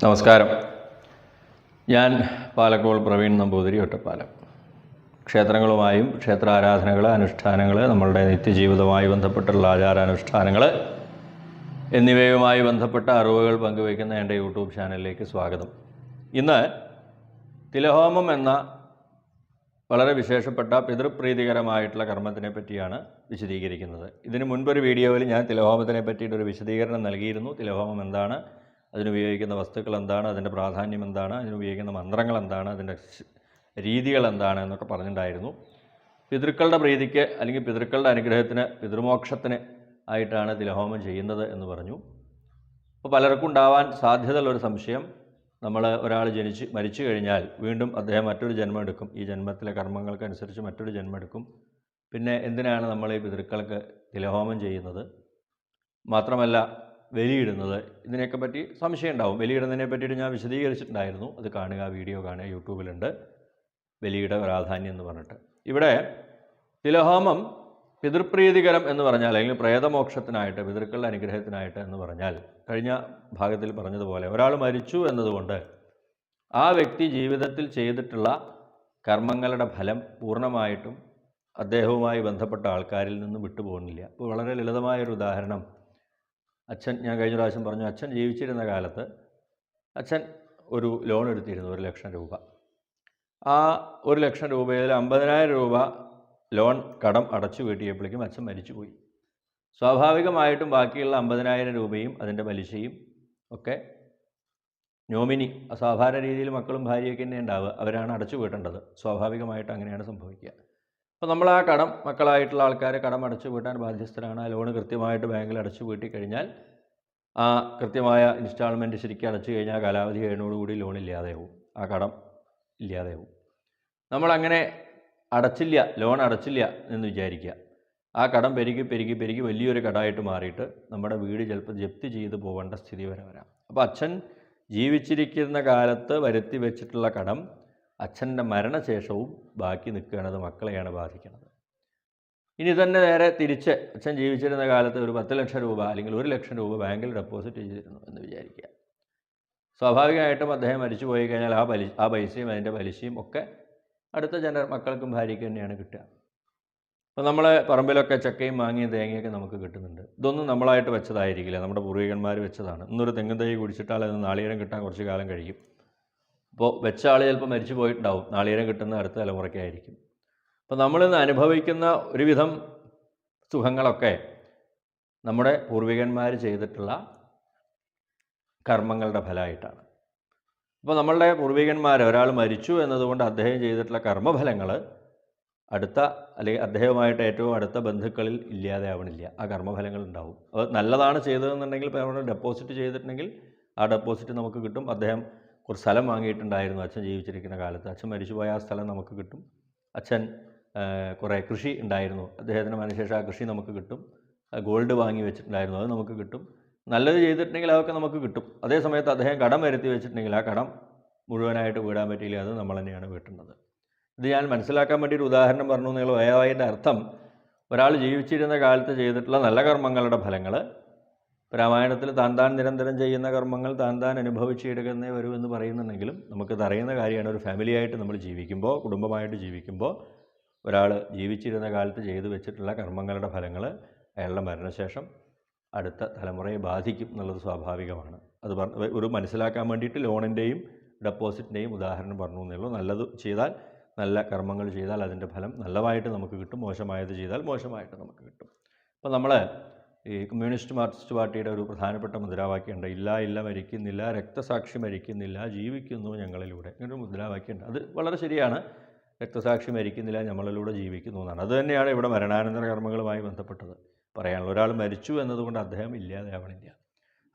നമസ്കാരം. ഞാൻ പാലക്കോൾ പ്രവീൺ നമ്പൂതിരി ഒറ്റപ്പാലം. ക്ഷേത്രങ്ങളുമായും ക്ഷേത്ര ആരാധനകൾ അനുഷ്ഠാനങ്ങൾ നമ്മളുടെ നിത്യജീവിതവുമായി ബന്ധപ്പെട്ടുള്ള ആചാരാനുഷ്ഠാനങ്ങൾ എന്നിവയുമായി ബന്ധപ്പെട്ട അറിവുകൾ പങ്കുവയ്ക്കുന്ന എന്റെ യൂട്യൂബ് ചാനലിലേക്ക് സ്വാഗതം. ഇന്ന് തിലഹോമം എന്ന വളരെ വിശേഷപ്പെട്ട പിതൃപ്രീതികരമായിട്ടുള്ള കർമ്മത്തിനെ പറ്റിയാണ് വിശദീകരിക്കുന്നത്. ഇതിന് മുൻപൊരു വീഡിയോയിൽ ഞാൻ തിലഹോമത്തിനെ പറ്റിയിട്ടൊരു വിശദീകരണം നൽകിയിരുന്നു. തിലഹോമം എന്താണ്? അതിനുപയോഗിക്കുന്ന വസ്തുക്കൾ എന്താണ് അതിന്റെ പ്രാധാന്യം എന്താണ് അതിനുപയോഗിക്കുന്ന മന്ത്രങ്ങൾ എന്താണ് അതിന്റെ രീതികൾ എന്താണ് എന്നൊക്കെ പറഞ്ഞിട്ടുണ്ടായിരുന്നു. പിതൃക്കളുടെ പ്രീതിക്ക് അല്ലെങ്കിൽ പിതൃക്കളുടെ അനുഗ്രഹത്തിന് പിതൃമോക്ഷത്തിന് ആയിട്ടാണ് തിലഹോമം ചെയ്യുന്നത് എന്ന് പറഞ്ഞു. അപ്പോൾ പലർക്കും ഉണ്ടാവാൻ സാധ്യതയുള്ള ഒരു സംശയം നമ്മൾ ഒരാൾ ജനിച്ച് മരിച്ചു കഴിഞ്ഞാൽ വീണ്ടും അദ്ദേഹം മറ്റൊരു ജന്മം എടുക്കും. ഈ ജന്മത്തിലെ കർമ്മങ്ങൾക്കനുസരിച്ച് മറ്റൊരു ജന്മം എടുക്കും. പിന്നെ എന്തിനാണ് നമ്മൾ ഈ പിതൃക്കൾക്ക് തിലഹോമം ചെയ്യുന്നത്? മാത്രമല്ല ബലിയിടുന്നത് ഇതിനെയൊക്കെ പറ്റി സംശയം ഉണ്ടാവും. ബലിയിടുന്നതിനെ പറ്റിയിട്ട് ഞാൻ വിശദീകരിച്ചിട്ടുണ്ടായിരുന്നു. അത് കാണുക വീഡിയോ കാണുക യൂട്യൂബിലുണ്ട്. ബലിയുടെ പ്രാധാന്യം എന്ന് പറഞ്ഞിട്ട്. ഇവിടെ തിലഹോമം പിതൃപ്രീതികരം എന്ന് പറഞ്ഞാൽ അല്ലെങ്കിൽ പ്രേതമോക്ഷത്തിനായിട്ട് പിതൃക്കളുടെ അനുഗ്രഹത്തിനായിട്ട് എന്ന് പറഞ്ഞാൽ കഴിഞ്ഞ ഭാഗത്തിൽ പറഞ്ഞതുപോലെ ഒരാൾ മരിച്ചു എന്നതുകൊണ്ട് ആ വ്യക്തി ജീവിതത്തിൽ ചെയ്തിട്ടുള്ള കർമ്മങ്ങളുടെ ഫലം പൂർണമായിട്ടും അദ്ദേഹവുമായി ബന്ധപ്പെട്ട ആൾക്കാരിൽ നിന്നും വിട്ടുപോകുന്നില്ല. ഇപ്പോൾ വളരെ ലളിതമായൊരു ഉദാഹരണം അച്ഛൻ ഞാൻ കഴിഞ്ഞ പ്രാവശ്യം പറഞ്ഞു അച്ഛൻ ജീവിച്ചിരുന്ന കാലത്ത് അച്ഛൻ ഒരു ലോൺ എടുത്തിരുന്നു ഒരു ലക്ഷം രൂപ. ആ ഒരു ലക്ഷം രൂപയിൽ അമ്പതിനായിരം രൂപ ലോൺ കടം അടച്ചു വീട്ടിയപ്പോഴേക്കും അച്ഛൻ മരിച്ചുപോയി. സ്വാഭാവികമായിട്ടും ബാക്കിയുള്ള അമ്പതിനായിരം രൂപയും അതിന്റെ പലിശയും ഒക്കെ നോമിനി അസാധാരണ രീതിയിൽ മക്കളും ഭാര്യയൊക്കെ തന്നെ ഉണ്ടാവുക അവരാണ് അടച്ചു വീട്ടേണ്ടത്. സ്വാഭാവികമായിട്ട് അങ്ങനെയാണ് സംഭവിക്കുക. അപ്പോൾ നമ്മൾ ആ കടം മക്കളായിട്ടുള്ള ആൾക്കാരെ കടം അടച്ചു വീട്ടാൻ ബാധ്യസ്ഥരാണ്. ആ ലോണ് കൃത്യമായിട്ട് ബാങ്കിൽ അടച്ചു വീട്ടി കഴിഞ്ഞാൽ ആ കൃത്യമായ ഇൻസ്റ്റാൾമെന്റ് ശരിക്കും അടച്ചു കഴിഞ്ഞാൽ കാലാവധി കഴിഞ്ഞോടുകൂടി ലോൺ ഇല്ലാതെയാവും ആ കടം ഇല്ലാതെയാവും നമ്മളങ്ങനെ അടച്ചില്ല ലോൺ അടച്ചില്ല എന്ന് വിചാരിക്കുക. ആ കടം പെരുകി പെരുകി പെരുകി വലിയൊരു കടമായിട്ട് മാറിയിട്ട് നമ്മുടെ വീട് ചിലപ്പോൾ ജപ്തി ചെയ്ത് പോകേണ്ട സ്ഥിതി വരെ വരാം. അപ്പോൾ അച്ഛൻ ജീവിച്ചിരിക്കുന്ന കാലത്ത് വരുത്തി വെച്ചിട്ടുള്ള കടം അച്ഛന്റെ മരണശേഷവും ബാക്കി നിൽക്കുന്നത് മക്കളെയാണ് ബാധിക്കുന്നത് ഇനി തന്നെ നേരെ തിരിച്ച് അച്ഛൻ ജീവിച്ചിരുന്ന കാലത്ത് ഒരു പത്ത് ലക്ഷം രൂപ അല്ലെങ്കിൽ ഒരു ലക്ഷം രൂപ ബാങ്കിൽ ഡെപ്പോസിറ്റ് ചെയ്തിരുന്നു എന്ന് വിചാരിക്കുക. സ്വാഭാവികമായിട്ടും അദ്ദേഹം മരിച്ചു പോയി കഴിഞ്ഞാൽ ആ പലി ആ പൈസയും അതിന്റെ പലിശയും ഒക്കെ അടുത്ത ജന മക്കൾക്കും ഭാര്യയ്ക്കും തന്നെയാണ് കിട്ടുക. അപ്പോൾ നമ്മൾ പറമ്പിലൊക്കെ ചക്കയും മാങ്ങയും തേങ്ങയൊക്കെ നമുക്ക് കിട്ടുന്നുണ്ട്. ഇതൊന്നും നമ്മളായിട്ട് വെച്ചതായിരിക്കില്ല. നമ്മുടെ പൂർവികന്മാർ വെച്ചതാണ്. ഇന്നൊരു തെങ്ങും തൈ കുടിച്ചിട്ടാൽ അത് നാളികേരം കിട്ടാൻ കുറച്ച് കാലം കഴിയും. അപ്പോൾ വെച്ച ആൾ ചിലപ്പോൾ മരിച്ചു പോയിട്ടുണ്ടാവും. നാളീരം കിട്ടുന്ന അടുത്ത തലമുറയ്ക്കായിരിക്കും അപ്പോൾ നമ്മളിന്ന് അനുഭവിക്കുന്ന ഒരുവിധം സുഖങ്ങളൊക്കെ നമ്മുടെ പൂർവികന്മാർ ചെയ്തിട്ടുള്ള കർമ്മങ്ങളുടെ ഫലമായിട്ടാണ് അപ്പോൾ നമ്മളുടെ പൂർവികന്മാർ ഒരാൾ മരിച്ചു എന്നതുകൊണ്ട് അദ്ദേഹം ചെയ്തിട്ടുള്ള കർമ്മഫലങ്ങൾ അടുത്ത അല്ലെങ്കിൽ അദ്ദേഹവുമായിട്ട് ഏറ്റവും അടുത്ത ബന്ധുക്കളിൽ ഇല്ലാതെ ആവണില്ല. ആ കർമ്മഫലങ്ങൾ ഉണ്ടാവും. അത് നല്ലതാണ് ചെയ്തതെന്നുണ്ടെങ്കിൽ ഇപ്പോൾ നമ്മൾ ഡെപ്പോസിറ്റ് ചെയ്തിട്ടുണ്ടെങ്കിൽ ആ ഡെപ്പോസിറ്റ് നമുക്ക് കിട്ടും. അദ്ദേഹം കുറച്ച് സ്ഥലം വാങ്ങിയിട്ടുണ്ടായിരുന്നു അച്ഛൻ ജീവിച്ചിരിക്കുന്ന കാലത്ത്. അച്ഛൻ മരിച്ചുപോയ ആ സ്ഥലം നമുക്ക് കിട്ടും. അച്ഛൻ കുറേ കൃഷി ഉണ്ടായിരുന്നു. അദ്ദേഹത്തിന് മനുശേഷം ആ കൃഷി നമുക്ക് കിട്ടും. ഗോൾഡ് വാങ്ങി വെച്ചിട്ടുണ്ടായിരുന്നു അത് നമുക്ക് കിട്ടും. നല്ലത് ചെയ്തിട്ടുണ്ടെങ്കിൽ അതൊക്കെ നമുക്ക് കിട്ടും. അതേ സമയത്ത് അദ്ദേഹം കടം വരുത്തി വെച്ചിട്ടുണ്ടെങ്കിൽ ആ കടം മുഴുവനായിട്ട് വീടാൻ പറ്റിയില്ല അത് നമ്മൾ തന്നെയാണ് വീട്ടുന്നത്. ഇത് ഞാൻ മനസ്സിലാക്കാൻ വേണ്ടി ഒരു ഉദാഹരണം പറഞ്ഞു നിങ്ങൾ വയവായതിന്റെ അർത്ഥം ഒരാൾ ജീവിച്ചിരുന്ന കാലത്ത് ചെയ്തിട്ടുള്ള നല്ല കർമ്മങ്ങളുടെ ഫലങ്ങൾ രാമായണത്തിൽ താൻ താൻ നിരന്തരം ചെയ്യുന്ന കർമ്മങ്ങൾ താൻ താൻ അനുഭവിച്ചെടുക്കുന്നേ വരൂ എന്ന് പറയുന്നുണ്ടെങ്കിലും നമുക്ക് അറിയുന്ന കാര്യമാണ് ഒരു ഫാമിലിയായിട്ട് നമ്മൾ ജീവിക്കുമ്പോൾ കുടുംബമായിട്ട് ജീവിക്കുമ്പോൾ ഒരാൾ ജീവിച്ചിരുന്ന കാലത്ത് ചെയ്തു വെച്ചിട്ടുള്ള കർമ്മങ്ങളുടെ ഫലങ്ങൾ അയാളുടെ മരണശേഷം അടുത്ത തലമുറയെ ബാധിക്കും എന്നുള്ളത് സ്വാഭാവികമാണ്. അത് ഒരു മനസ്സിലാക്കാൻ വേണ്ടിയിട്ട് ലോണിന്റെയും ഡെപ്പോസിറ്റിന്റെയും ഉദാഹരണം പറഞ്ഞു എന്നേ ഉള്ളൂ. നല്ലത് ചെയ്താൽ നല്ല കർമ്മങ്ങൾ ചെയ്താൽ അതിന്റെ ഫലം നല്ലതായിട്ട് നമുക്ക് കിട്ടും. മോശമായത് ചെയ്താൽ മോശമായിട്ട് നമുക്ക് കിട്ടും. അപ്പോൾ നമ്മൾ ഈ കമ്മ്യൂണിസ്റ്റ് മാർക്സിസ്റ്റ് പാർട്ടിയുടെ ഒരു പ്രധാനപ്പെട്ട മുദ്രാവാക്യമുണ്ട്. ഇല്ല ഇല്ല മരിക്കുന്നില്ല രക്തസാക്ഷി മരിക്കുന്നില്ല ജീവിക്കുന്നു ഞങ്ങളിലൂടെ ഇങ്ങനൊരു മുദ്രാവാക്യമുണ്ട്. അത് വളരെ ശരിയാണ്. രക്തസാക്ഷി മരിക്കുന്നില്ല ഞങ്ങളിലൂടെ ജീവിക്കുന്നു എന്നാണ്. അതുതന്നെയാണ് ഇവിടെ മരണാനന്തര കർമ്മങ്ങളുമായി ബന്ധപ്പെട്ടത്. പറയാനുള്ള ഒരാൾ മരിച്ചു എന്നതുകൊണ്ട് അദ്ദേഹം ഇല്ലാതെയാവണില്ല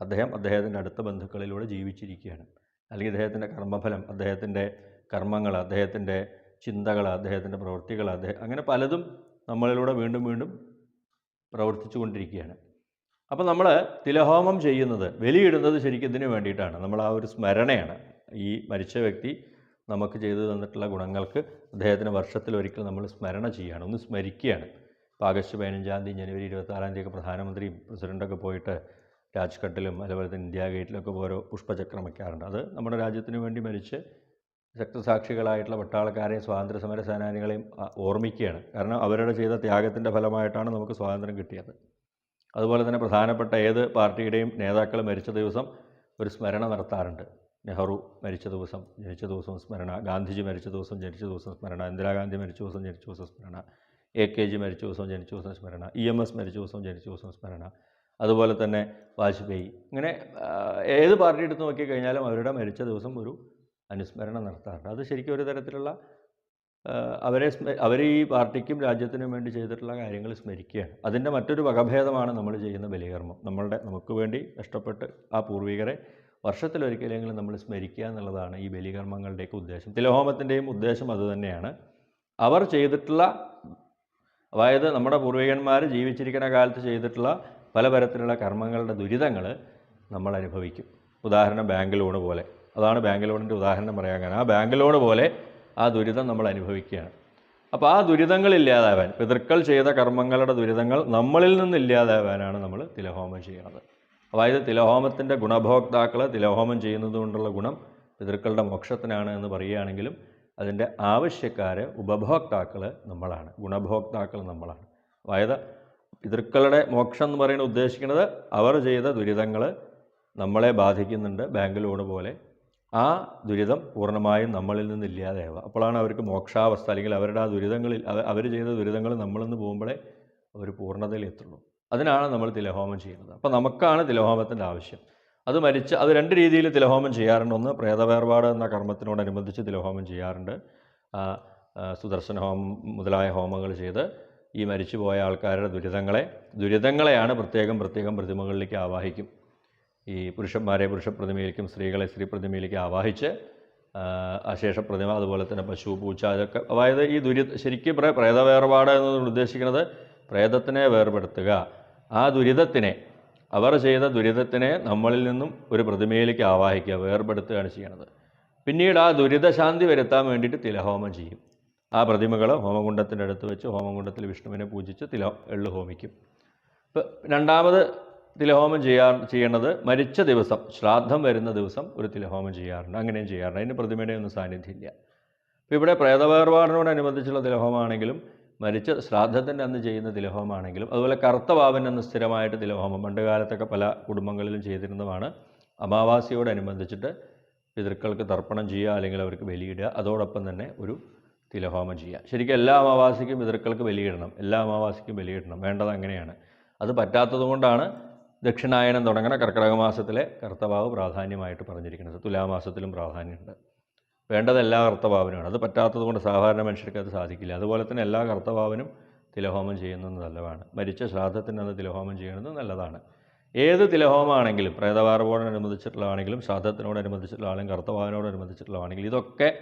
അദ്ദേഹം അദ്ദേഹത്തിന്റെ അടുത്ത ബന്ധുക്കളിലൂടെ ജീവിച്ചിരിക്കുകയാണ്. അല്ലെങ്കിൽ അദ്ദേഹത്തിന്റെ കർമ്മഫലം അദ്ദേഹത്തിന്റെ കർമ്മങ്ങൾ അദ്ദേഹത്തിന്റെ ചിന്തകൾ അദ്ദേഹത്തിന്റെ പ്രവൃത്തികൾ അദ്ദേഹം അങ്ങനെ പലതും നമ്മളിലൂടെ വീണ്ടും വീണ്ടും പ്രവർത്തിച്ചു കൊണ്ടിരിക്കുകയാണ് അപ്പോൾ നമ്മൾ തിലഹോമം ചെയ്യുന്നത് ബലിയിടുന്നത് ശരിക്കും ഇതിന് വേണ്ടിയിട്ടാണ്. നമ്മൾ ആ ഒരു സ്മരണയാണ്. ഈ മരിച്ച വ്യക്തി നമുക്ക് ചെയ്തു തന്നിട്ടുള്ള ഗുണങ്ങൾക്ക് അദ്ദേഹത്തിന് വർഷത്തിൽ ഒരിക്കൽ നമ്മൾ സ്മരണ ചെയ്യുകയാണ് ഒന്ന് സ്മരിക്കുകയാണ്. ഇപ്പോൾ ആഗസ്റ്റ് പതിനഞ്ചാം തീയതി ജനുവരി ഇരുപത്താറാം തീയതി ഒക്കെ പ്രധാനമന്ത്രിയും പ്രസിഡന്റൊക്കെ പോയിട്ട് രാജ്ഘട്ടിലും അതുപോലെ തന്നെ ഇന്ത്യ ഗേറ്റിലൊക്കെ ഓരോ പുഷ്പചക്രം വയ്ക്കാറുണ്ട്. അത് നമ്മുടെ രാജ്യത്തിന് വേണ്ടി മരിച്ച് രക്തസാക്ഷികളായിട്ടുള്ള പട്ടാളക്കാരെയും സ്വാതന്ത്ര്യ സമര സേനാനികളെയും ഓർമ്മിക്കുകയാണ്. കാരണം അവരുടെ ചെയ്ത ത്യാഗത്തിന്റെ ഫലമായിട്ടാണ് നമുക്ക് സ്വാതന്ത്ര്യം കിട്ടിയത്. അതുപോലെ തന്നെ പ്രധാനപ്പെട്ട ഏത് പാർട്ടിയുടെയും നേതാക്കൾ മരിച്ച ദിവസം ഒരു സ്മരണ നടത്താറുണ്ട്. നെഹ്റു മരിച്ച ദിവസം ജനിച്ച ദിവസം സ്മരണ ഗാന്ധിജി മരിച്ച ദിവസം ജനിച്ച ദിവസം സ്മരണ ഇന്ദിരാഗാന്ധി മരിച്ച ദിവസം ജനിച്ച ദിവസം സ്മരണ എ കെ ജി മരിച്ച ദിവസം ജനിച്ച ദിവസം സ്മരണ ഇ എം എസ് മരിച്ച ദിവസം ജനിച്ച ദിവസം സ്മരണ അതുപോലെ തന്നെ വാജ്പേയി. ഇങ്ങനെ ഏത് പാർട്ടി എടുത്ത് നോക്കിക്കഴിഞ്ഞാലും അവരുടെ മരിച്ച ദിവസം ഒരു അനുസ്മരണം നടത്താറുണ്ട്. അത് ശരിക്കും ഒരു തരത്തിലുള്ള അവരെ അവർ ഈ പാർട്ടിക്കും രാജ്യത്തിനും വേണ്ടി ചെയ്തിട്ടുള്ള കാര്യങ്ങൾ സ്മരിക്കുകയാണ്. അതിന്റെ മറ്റൊരു വകഭേദമാണ് നമ്മൾ ചെയ്യുന്ന ബലികർമ്മം. നമ്മളുടെ നമുക്ക് വേണ്ടി കഷ്ടപ്പെട്ട് ആ പൂർവികരെ വർഷത്തിലൊരിക്കലെങ്കിലും നമ്മൾ സ്മരിക്കുക എന്നുള്ളതാണ് ഈ ബലികർമ്മങ്ങളുടെയൊക്കെ ഉദ്ദേശം. തിലഹോമത്തിന്റെയും ഉദ്ദേശം അതുതന്നെയാണ് അവർ ചെയ്തിട്ടുള്ള അതായത് നമ്മുടെ പൂർവികന്മാർ ജീവിച്ചിരിക്കുന്ന കാലത്ത് ചെയ്തിട്ടുള്ള പലതരത്തിലുള്ള കർമ്മങ്ങളുടെ ദുരിതങ്ങൾ നമ്മൾ അനുഭവിക്കും. ഉദാഹരണം ബാങ്ക് ലോണ് പോലെ. അതാണ് ബാങ്ക് ലോണിന്റെ ഉദാഹരണം പറയാൻ കാരണം. ആ ബാങ്ക് ലോൺ പോലെ ആ ദുരിതം നമ്മൾ അനുഭവിക്കുകയാണ്. അപ്പോൾ ആ ദുരിതങ്ങൾ ഇല്ലാതാവാൻ പിതൃക്കൾ ചെയ്ത കർമ്മങ്ങളുടെ ദുരിതങ്ങൾ നമ്മളിൽ നിന്ന് ഇല്ലാതാവാനാണ് നമ്മൾ തിലഹോമം ചെയ്യുന്നത്. അതായത് തിലഹോമത്തിന്റെ ഗുണഭോക്താക്കൾ തിലഹോമം ചെയ്യുന്നത് കൊണ്ടുള്ള ഗുണം പിതൃക്കളുടെ മോക്ഷത്തിനാണ് എന്ന് പറയുകയാണെങ്കിലും അതിന്റെ ആവശ്യക്കാർ ഉപഭോക്താക്കൾ നമ്മളാണ് ഗുണഭോക്താക്കൾ നമ്മളാണ്. അതായത് പിതൃക്കളുടെ മോക്ഷം എന്ന് പറയുന്നത് ഉദ്ദേശിക്കുന്നത് അവർ ചെയ്ത ദുരിതങ്ങൾ നമ്മളെ ബാധിക്കുന്നുണ്ട് ബാങ്ക് ലോണ് പോലെ ആ ദുരിതം പൂർണമായും നമ്മളിൽ നിന്ന് ഇല്ലാതെയാവുക അപ്പോഴാണ് അവർക്ക് മോക്ഷാവസ്ഥ അല്ലെങ്കിൽ അവരുടെ ആ ദുരിതങ്ങളിൽ അവർ ചെയ്ത ദുരിതങ്ങൾ നമ്മളിൽ നിന്ന് പോകുമ്പോഴേ അവർ പൂർണതയിൽ എത്തുള്ളൂ. അതിനാണ് നമ്മൾ തിലഹോമം ചെയ്യുന്നത്. അപ്പോൾ നമുക്കാണ് തിലഹോമത്തിന്റെ ആവശ്യം. അത് മരിച്ച് അത് രണ്ട് രീതിയിൽ തിലഹോമം ചെയ്യാറുണ്ട്. ഒന്ന് പ്രേതവേർപാട് എന്ന കർമ്മത്തിനോടനുബന്ധിച്ച് തിലഹോമം ചെയ്യാറുണ്ട്. സുദർശന ഹോമം മുതലായ ഹോമങ്ങൾ ചെയ്ത് ഈ മരിച്ചുപോയ ആൾക്കാരുടെ ദുരിതങ്ങളെ ദുരിതങ്ങളെയാണ് പ്രത്യേകം പ്രത്യേകം പ്രതിമകളിലേക്ക് ആവാഹിക്കും. ഈ പുരുഷന്മാരെ പുരുഷപ്രതിമയിലേക്കും സ്ത്രീകളെ സ്ത്രീ പ്രതിമയിലേക്കും ആവാഹിച്ച് അശേഷ പ്രതിമ അതുപോലെ തന്നെ പശു പൂച്ച അതൊക്കെ അതായത് ഈ ദുരി ശരിക്കും പ്രേ പ്രേത വേർപാട് എന്നതുകൊണ്ട് ഉദ്ദേശിക്കുന്നത് പ്രേതത്തിനെ വേർപെടുത്തുക. ആ ദുരിതത്തിനെ അവർ ചെയ്ത ദുരിതത്തിനെ നമ്മളിൽ നിന്നും ഒരു പ്രതിമയിലേക്ക് ആവാഹിക്കുക വേർപെടുത്തുകയാണ് ചെയ്യണത്. പിന്നീട് ആ ദുരിതശാന്തി വരുത്താൻ വേണ്ടിയിട്ട് തിലഹോമം ചെയ്യും. ആ പ്രതിമകൾ ഹോമകുണ്ടത്തിന്റെ അടുത്ത് വെച്ച് ഹോമകുണ്ടത്തിൽ വിഷ്ണുവിനെ പൂജിച്ച് തില എള്ളു ഹോമിക്കും. ഇപ്പം രണ്ടാമത് തിലഹോമം ചെയ്യാ ചെയ്യേണ്ടത് മരിച്ച ദിവസം ശ്രാദ്ധം വരുന്ന ദിവസം ഒരു തിലഹോമം ചെയ്യാറുണ്ട്. അങ്ങനെയും ചെയ്യാറുണ്ട്. അതിന് പ്രതിമയുടെ ഒന്നും സാന്നിധ്യമില്ല. അപ്പോൾ ഇവിടെ പ്രേതവേർപാടിനോടനുബന്ധിച്ചുള്ള തിലഹോമാണെങ്കിലും മരിച്ച ശ്രാദ്ധത്തിന്റെ അന്ന് ചെയ്യുന്ന തിലഹോമാണെങ്കിലും അതുപോലെ കറുത്ത വാവൻ എന്ന് സ്ഥിരമായിട്ട് തിലഹോമം പണ്ട് കാലത്തൊക്കെ പല കുടുംബങ്ങളിലും ചെയ്തിരുന്നതാണ്. അമാവാസിയോടനുബന്ധിച്ചിട്ട് പിതൃക്കൾക്ക് തർപ്പണം ചെയ്യുക അല്ലെങ്കിൽ അവർക്ക് ബലിയിടുക അതോടൊപ്പം തന്നെ ഒരു തിലഹോമം ചെയ്യുക. ശരിക്കും എല്ലാ അമാവാസിക്കും പിതൃക്കൾക്ക് ബലിയിടണം. എല്ലാ അമാവാസിക്കും ബലിയിടണം. വേണ്ടത് അങ്ങനെയാണ്. അത് പറ്റാത്തത് കൊണ്ടാണ് ദക്ഷിണായനം തുടങ്ങുന്ന കർക്കിടക മാസത്തിലെ കർത്തവാവ് പ്രാധാന്യമായിട്ട് പറഞ്ഞിരിക്കുന്നത്. തുലാമാസത്തിലും പ്രാധാന്യമുണ്ട്. വേണ്ടത് എല്ലാ കർത്തവാവിനുമാണ്. അത് പറ്റാത്തത് കൊണ്ട് സാധാരണ മനുഷ്യർക്ക് അത് സാധിക്കില്ല. അതുപോലെ തന്നെ എല്ലാ കർത്തവാവിനും തിലഹോമം ചെയ്യുന്നത് നല്ലതാണ്. മരിച്ച ശ്രാദ്ധത്തിന് അത് തിലഹോമം ചെയ്യുന്നത് നല്ലതാണ്. ഏത് തിലഹോമാണെങ്കിലും പ്രേതവാർവോടനുബന്ധിച്ചിട്ടുള്ളതാണെങ്കിലും ശ്രാദ്ധത്തിനോടനുബന്ധിച്ചിട്ടുള്ളതാണെങ്കിലും കർത്തവാവിനോടനുബന്ധിച്ചിട്ടുള്ളതാണെങ്കിലും ഇതൊക്കെ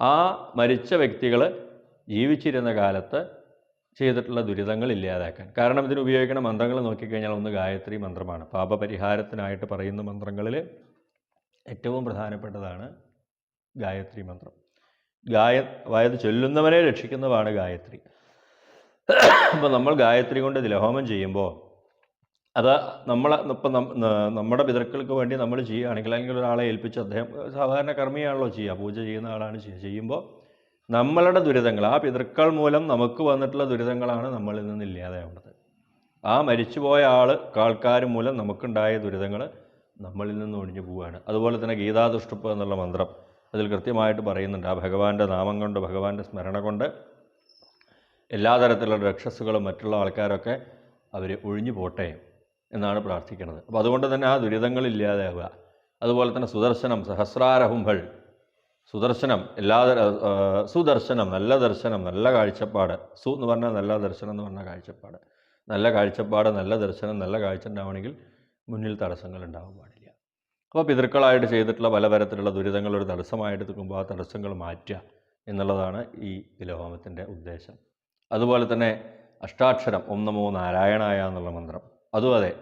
ആ മരിച്ച വ്യക്തികൾ ജീവിച്ചിരുന്ന കാലത്ത് ചെയ്തിട്ടുള്ള ദുരിതങ്ങൾ ഇല്ലാതാക്കാൻ. കാരണം ഇതിന് ഉപയോഗിക്കുന്ന മന്ത്രങ്ങൾ നോക്കിക്കഴിഞ്ഞാൽ ഒന്ന് ഗായത്രി മന്ത്രമാണ്. പാപപരിഹാരത്തിനായിട്ട് പറയുന്ന മന്ത്രങ്ങളിൽ ഏറ്റവും പ്രധാനപ്പെട്ടതാണ് ഗായത്രി മന്ത്രം. ഗായ അതായത് ചൊല്ലുന്നവനെ രക്ഷിക്കുന്നതാണ് ഗായത്രി. അപ്പോൾ നമ്മൾ ഗായത്രി കൊണ്ട് തിലഹോമം ചെയ്യുമ്പോൾ അത് നമ്മൾ ഇപ്പം നമ്മുടെ പിതൃക്കൾക്ക് വേണ്ടി നമ്മൾ ചെയ്യുകയാണെങ്കിൽ അല്ലെങ്കിൽ ഒരാളെ ഏൽപ്പിച്ച് അദ്ദേഹം സാധാരണ കർമ്മിയാണല്ലോ ചെയ്യുക. പൂജ ചെയ്യുന്ന ആളാണ് ചെയ്യുക. ചെയ്യുമ്പോൾ നമ്മളുടെ ദുരിതങ്ങൾ ആ പിതൃക്കൾ മൂലം നമുക്ക് വന്നിട്ടുള്ള ദുരിതങ്ങളാണ് നമ്മളിൽ നിന്ന് ഇല്ലാതെയാവുന്നത് ആ മരിച്ചുപോയ ആൾ ആൾക്കാർ മൂലം നമുക്കുണ്ടായ ദുരിതങ്ങൾ നമ്മളിൽ നിന്ന് ഒഴിഞ്ഞു പോവുകയാണ്. അതുപോലെ തന്നെ ഗീതാദുഷ്ടപ്പ് എന്നുള്ള മന്ത്രം അതിൽ കൃത്യമായിട്ട് പറയുന്നുണ്ട്. ആ ഭഗവാന്റെ നാമം കൊണ്ട് ഭഗവാന്റെ സ്മരണ കൊണ്ട് എല്ലാ തരത്തിലുള്ള രക്ഷസുകളും മറ്റുള്ള ആൾക്കാരൊക്കെ അവർ ഒഴിഞ്ഞു പോട്ടെ എന്നാണ് പ്രാർത്ഥിക്കുന്നത്. അപ്പോൾ അതുകൊണ്ട് തന്നെ ആ ദുരിതങ്ങൾ ഇല്ലാതാവുക. അതുപോലെ തന്നെ സുദർശനം സഹസ്രാരഹുംഭൾ സുദർശനം എല്ലാ സുദർശനം നല്ല ദർശനം നല്ല കാഴ്ചപ്പാട്. സു എന്ന് പറഞ്ഞാൽ നല്ല ദർശനം എന്ന് പറഞ്ഞാൽ കാഴ്ചപ്പാട്. നല്ല കാഴ്ചപ്പാട് നല്ല ദർശനം നല്ല കാഴ്ച ഉണ്ടാവണമെങ്കിൽ മുന്നിൽ തടസ്സങ്ങൾ ഉണ്ടാവാൻ പാടില്ല. അപ്പോൾ പിതൃക്കളായിട്ട് ചെയ്തിട്ടുള്ള പലതരത്തിലുള്ള ദുരിതങ്ങൾ ഒരു തടസ്സമായിട്ട് നിൽക്കുമ്പോൾ ആ തടസ്സങ്ങൾ മാറ്റുക എന്നുള്ളതാണ് ഈ തിലഹോമത്തിന്റെ ഉദ്ദേശം. അതുപോലെ തന്നെ അഷ്ടാക്ഷരം ഓം നമോ നാരായണായ എന്നുള്ള മന്ത്രം. അതും അതെ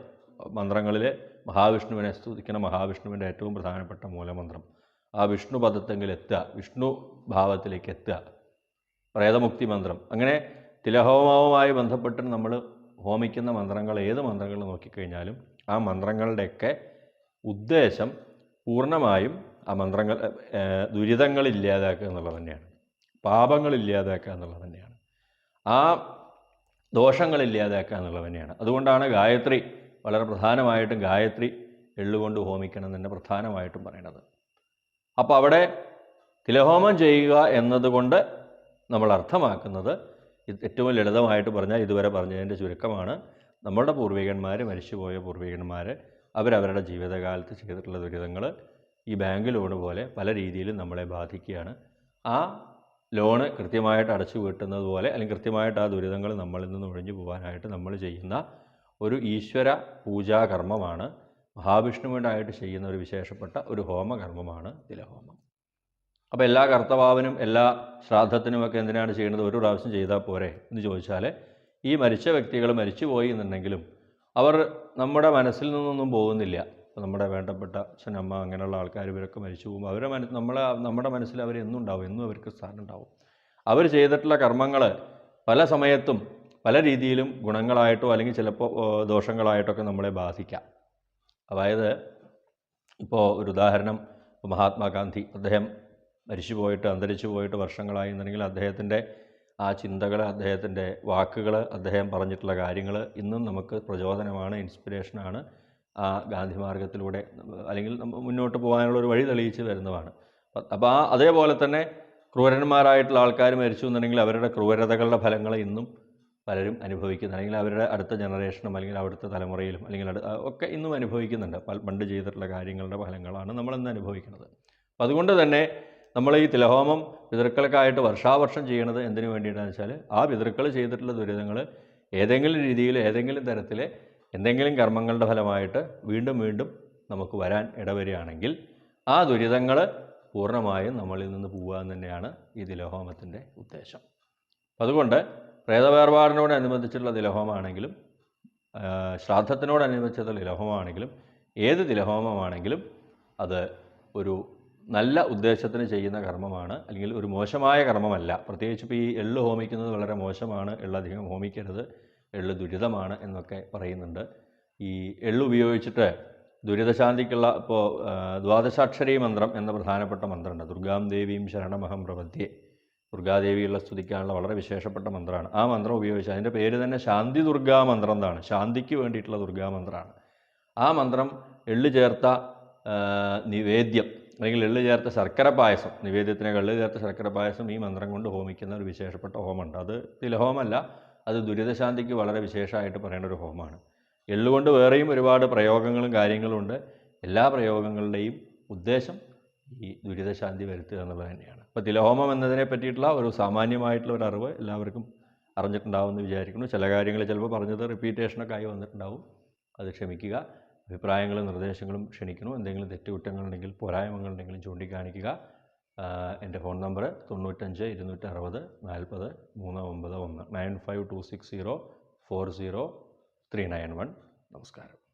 മഹാവിഷ്ണുവിനെ സ്തുതിക്കുന്ന മഹാവിഷ്ണുവിന്റെ ഏറ്റവും പ്രധാനപ്പെട്ട മൂലമന്ത്രം. ആ വിഷ്ണു പദത്തെങ്കിൽ എത്തുക വിഷ്ണു ഭാവത്തിലേക്ക് എത്തുക പ്രേതമുക്തി മന്ത്രം. അങ്ങനെ തിലഹോമവുമായി ബന്ധപ്പെട്ട് നമ്മൾ ഹോമിക്കുന്ന മന്ത്രങ്ങൾ ഏത് മന്ത്രങ്ങൾ നോക്കിക്കഴിഞ്ഞാലും ആ മന്ത്രങ്ങളുടെയൊക്കെ ഉദ്ദേശം പൂർണമായും ആ മന്ത്രങ്ങൾ ദുരിതങ്ങൾ ഇല്ലാതാക്കുക എന്നുള്ളത് തന്നെയാണ്. പാപങ്ങൾ ഇല്ലാതാക്കുക എന്നുള്ളത് തന്നെയാണ്. ആ ദോഷങ്ങൾ ഇല്ലാതാക്കുക എന്നുള്ളത് തന്നെയാണ്. അതുകൊണ്ടാണ് ഗായത്രി വളരെ പ്രധാനമായിട്ടും ഗായത്രി എള്ളുകൊണ്ട് ഹോമിക്കണം എന്ന് തന്നെ പ്രധാനമായിട്ടും പറയുന്നത് അപ്പോൾ അവിടെ തിലഹോമം ചെയ്യുക എന്നതുകൊണ്ട് നമ്മൾ അർത്ഥമാക്കുന്നത് ഏറ്റവും ലളിതമായിട്ട് പറഞ്ഞാൽ ഇതുവരെ പറഞ്ഞതിന്റെ ചുരുക്കമാണ്. നമ്മളുടെ പൂർവികന്മാർ മരിച്ചുപോയ പൂർവികന്മാർ അവരവരുടെ ജീവിതകാലത്ത് ചെയ്തിട്ടുള്ള ദുരിതങ്ങൾ ഈ ബാങ്ക് ലോണ് പോലെ പല രീതിയിലും നമ്മളെ ബാധിക്കുകയാണ്. ആ ലോണ് കൃത്യമായിട്ട് അടച്ചു വീട്ടുന്നത് പോലെ അല്ലെങ്കിൽ കൃത്യമായിട്ട് ആ ദുരിതങ്ങൾ നമ്മളിൽ നിന്ന് ഒഴിഞ്ഞു പോകാനായിട്ട് നമ്മൾ ചെയ്യുന്ന ഒരു ഈശ്വര പൂജാകർമ്മമാണ് മഹാവിഷ്ണുവിനായിട്ട് ചെയ്യുന്ന ഒരു വിശേഷപ്പെട്ട ഒരു ഹോമകർമ്മമാണ് തിലഹോമം. അപ്പോൾ എല്ലാ കർത്തവാവിനും എല്ലാ ശ്രാദ്ധത്തിനുമൊക്കെ എന്തിനാണ് ചെയ്യുന്നത്? ഒരു പ്രാവശ്യം ചെയ്താൽ പോരെ എന്ന് ചോദിച്ചാൽ ഈ മരിച്ച വ്യക്തികൾ മരിച്ചുപോയി എന്നുണ്ടെങ്കിലും അവർ നമ്മുടെ മനസ്സിൽ നിന്നൊന്നും പോകുന്നില്ല. നമ്മുടെ വേണ്ടപ്പെട്ട അച്ഛനമ്മ അങ്ങനെയുള്ള ആൾക്കാർ ഇവരൊക്കെ മരിച്ചു പോകുമ്പോൾ അവരെ മനസ്സ് നമ്മളെ നമ്മുടെ മനസ്സിൽ അവർ എന്നും ഉണ്ടാവും എന്നും അവർക്ക് സ്ഥാനം ഉണ്ടാവും. അവർ ചെയ്തിട്ടുള്ള കർമ്മങ്ങൾ പല സമയത്തും പല രീതിയിലും ഗുണങ്ങളായിട്ടോ അല്ലെങ്കിൽ ചിലപ്പോൾ ദോഷങ്ങളായിട്ടൊക്കെ നമ്മളെ ബാധിക്കാം. അതായത് ഇപ്പോൾ ഒരു ഉദാഹരണം ഇപ്പോൾ മഹാത്മാഗാന്ധി അദ്ദേഹം മരിച്ചു പോയിട്ട് അന്തരിച്ചു പോയിട്ട് വർഷങ്ങളായി എന്നുണ്ടെങ്കിൽ അദ്ദേഹത്തിന്റെ ആ ചിന്തകൾ അദ്ദേഹത്തിന്റെ വാക്കുകൾ അദ്ദേഹം പറഞ്ഞിട്ടുള്ള കാര്യങ്ങൾ ഇന്നും നമുക്ക് പ്രചോദനമാണ് ഇൻസ്പിറേഷനാണ് ആ ഗാന്ധി മാർഗത്തിലൂടെ അല്ലെങ്കിൽ മുന്നോട്ട് പോകാനുള്ള ഒരു വഴി തെളിയിച്ച് വരുന്നതാണ് അപ്പോൾ ആ അതേപോലെ തന്നെ ക്രൂരന്മാരായിട്ടുള്ള ആൾക്കാർ മരിച്ചു എന്നുണ്ടെങ്കിൽ അവരുടെ ക്രൂരതകളുടെ ഫലങ്ങൾ ഇന്നും പലരും അനുഭവിക്കുന്നത് അല്ലെങ്കിൽ അവരുടെ അടുത്ത ജനറേഷനും അല്ലെങ്കിൽ അവിടുത്തെ തലമുറയിലും അല്ലെങ്കിൽ ഒക്കെ ഇന്നും അനുഭവിക്കുന്നുണ്ട്. പണ്ട് ചെയ്തിട്ടുള്ള കാര്യങ്ങളുടെ ഫലങ്ങളാണ് നമ്മളിന്ന് അനുഭവിക്കുന്നത്. അപ്പം അതുകൊണ്ട് തന്നെ നമ്മൾ ഈ തിലഹോമം പിതൃക്കൾക്കായിട്ട് വർഷാവർഷം ചെയ്യണത് എന്തിനു വേണ്ടിയിട്ടാണെന്ന് വെച്ചാൽ ആ പിതൃക്കൾ ചെയ്തിട്ടുള്ള ദുരിതങ്ങൾ ഏതെങ്കിലും രീതിയിൽ ഏതെങ്കിലും തരത്തിൽ എന്തെങ്കിലും കർമ്മങ്ങളുടെ ഫലമായിട്ട് വീണ്ടും വീണ്ടും നമുക്ക് വരാൻ ഇടവരികയാണെങ്കിൽ ആ ദുരിതങ്ങൾ പൂർണമായും നമ്മളിൽ നിന്ന് പോവുക തന്നെയാണ് ഈ തിലഹോമത്തിന്റെ ഉദ്ദേശം. അതുകൊണ്ട് പ്രേതവേർപാടിനോടനുബന്ധിച്ചുള്ള തിലഹോമമാണെങ്കിലും ശ്രാദ്ധത്തിനോടനുബന്ധിച്ചുള്ള തിലഹോമമാണെങ്കിലും ഏത് തിലഹോമമാണെങ്കിലും അത് ഒരു നല്ല ഉദ്ദേശത്തിന് ചെയ്യുന്ന കർമ്മമാണ്. അല്ലെങ്കിൽ ഒരു മോശമായ കർമ്മമല്ല. പ്രത്യേകിച്ച് ഇപ്പോൾ ഈ എള്ള് ഹോമിക്കുന്നത് വളരെ മോശമാണ്. എള്ളധികം ഹോമിക്കരുത്. എള്ള് ദുരിതമാണ് എന്നൊക്കെ പറയുന്നുണ്ട്. ഈ എള്ള് ഉപയോഗിച്ചിട്ട് ദുരിതശാന്തിക്കുള്ള ഇപ്പോൾ ദ്വാദശാക്ഷരീ മന്ത്രം എന്ന പ്രധാനപ്പെട്ട മന്ത്രമുണ്ട്. ദുർഗാം ദേവീം ശരണമഹം പ്രപദ്യേ ദുർഗാദേവിയുള്ള സ്തുതിക്കാനുള്ള വളരെ വിശേഷപ്പെട്ട മന്ത്രമാണ്. ആ മന്ത്രം ഉപയോഗിച്ച് അതിന്റെ പേര് തന്നെ ശാന്തി ദുർഗാ മന്ത്രം എന്നാണ്. ശാന്തിക്ക് വേണ്ടിയിട്ടുള്ള ദുർഗാ മന്ത്രമാണ്. ആ മന്ത്രം എള്ളു ചേർത്ത നിവേദ്യം അല്ലെങ്കിൽ എള്ളു ചേർത്ത ശർക്കര പായസം നിവേദ്യത്തിനെ എള്ളു ചേർത്ത ശർക്കര പായസം ഈ മന്ത്രം കൊണ്ട് ഹോമിക്കുന്ന ഒരു വിശേഷപ്പെട്ട ഹോമമുണ്ട്. അത് തിലഹോമല്ല അത് ദുരിതശാന്തിക്ക് വളരെ വിശേഷമായിട്ട് പറയേണ്ട ഒരു ഹോമമാണ്. എള്ളുകൊണ്ട് വേറെയും ഒരുപാട് പ്രയോഗങ്ങളും കാര്യങ്ങളും ഉണ്ട്. എല്ലാ പ്രയോഗങ്ങളുടെയും ഉദ്ദേശം ഈ ദുരിതശാന്തി വരുത്തുക എന്നുള്ളത് തന്നെയാണ്. അപ്പോൾ തിലഹോമം എന്നതിനെ പറ്റിയിട്ടുള്ള ഒരു സാമാന്യമായിട്ടുള്ള ഒരു അറിവ് എല്ലാവർക്കും അറിഞ്ഞിട്ടുണ്ടാവുമെന്ന് വിചാരിക്കുന്നു. ചില കാര്യങ്ങൾ ചിലപ്പോൾ പറഞ്ഞത് റിപ്പീറ്റേഷനൊക്കെ ആയി വന്നിട്ടുണ്ടാവും. അത് ക്ഷമിക്കുക. അഭിപ്രായങ്ങളും നിർദ്ദേശങ്ങളും ക്ഷണിക്കുന്നു. എന്തെങ്കിലും തെറ്റുകുറ്റങ്ങളുണ്ടെങ്കിൽ പോരായ്മകളുണ്ടെങ്കിലും ചൂണ്ടിക്കാണിക്കുക. എന്റെ ഫോൺ നമ്പർ തൊണ്ണൂറ്റഞ്ച് ഇരുന്നൂറ്റി അറുപത് നാൽപ്പത് മൂന്ന് ഒമ്പത് ഒന്ന്. Nine five two six zero four zero three nine one. നമസ്കാരം.